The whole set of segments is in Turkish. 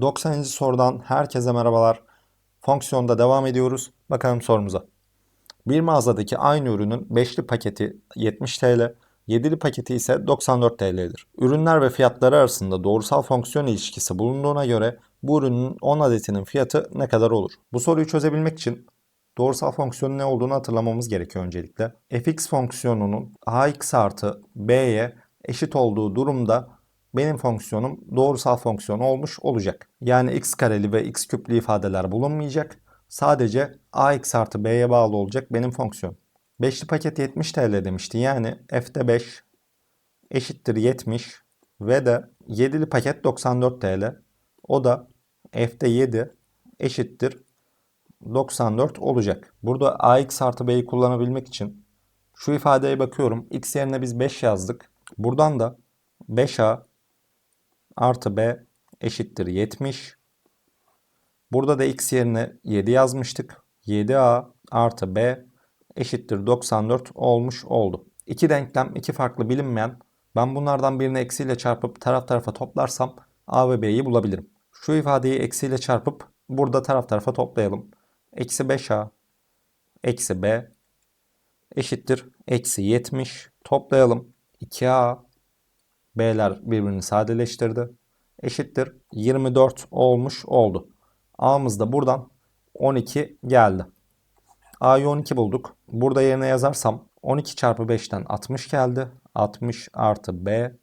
90. sorudan herkese merhabalar. Fonksiyonda devam ediyoruz. Bakalım sorumuza. Bir mağazadaki aynı ürünün 5'li paketi 70 TL, 7'li paketi ise 94 TL'dir. Ürünler ve fiyatları arasında doğrusal fonksiyon ilişkisi bulunduğuna göre bu ürünün 10 adetinin fiyatı ne kadar olur? Bu soruyu çözebilmek için doğrusal fonksiyonun ne olduğunu hatırlamamız gerekiyor öncelikle. fx fonksiyonunun ax artı b'ye eşit olduğu durumda benim fonksiyonum doğrusal fonksiyon olmuş olacak. Yani x kareli ve x küplü ifadeler bulunmayacak. Sadece ax artı b'ye bağlı olacak benim fonksiyon. Beşli paket 70 TL demişti. Yani f'de 5 eşittir 70 ve de 7'li paket 94 TL. O da f'de 7 eşittir 94 olacak. Burada ax artı b'yi kullanabilmek için şu ifadeye bakıyorum. x yerine biz 5 yazdık. Buradan da 5a artı b eşittir 70. Burada da x yerine 7 yazmıştık. 7a artı b eşittir 94 olmuş oldu. İki denklem, iki farklı bilinmeyen. Ben bunlardan birini eksiyle çarpıp taraf tarafa toplarsam a ve b'yi bulabilirim. Şu ifadeyi eksiyle çarpıp burada taraf tarafa toplayalım. Eksi 5a eksi b eşittir eksi 70. Toplayalım. 2a b'ler birbirini sadeleştirdi. Eşittir 24 olmuş oldu. a'mız da buradan 12 geldi. a'yı 12 bulduk. Burada yerine yazarsam 12 çarpı 5'ten 60 geldi. 60 artı b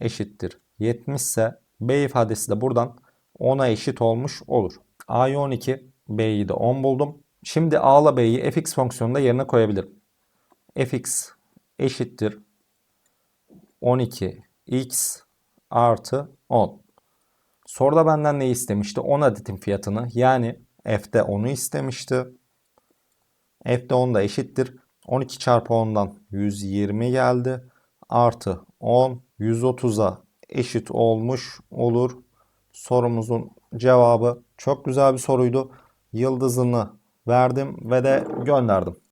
eşittir 70 ise b ifadesi de buradan 10'a eşit olmuş olur. a'yı 12, b'yi de 10 buldum. Şimdi a ile b'yi fx fonksiyonunda yerine koyabilirim. fx eşittir 12x artı 10. Soruda benden ne istemişti? 10 adetin fiyatını yani f'de 10'u istemişti. f'de 10 da eşittir. 12 çarpı 10'dan 120 geldi. Artı 10 130'a eşit olmuş olur. Sorumuzun cevabı çok güzel bir soruydu. Yıldızını verdim ve de gönderdim.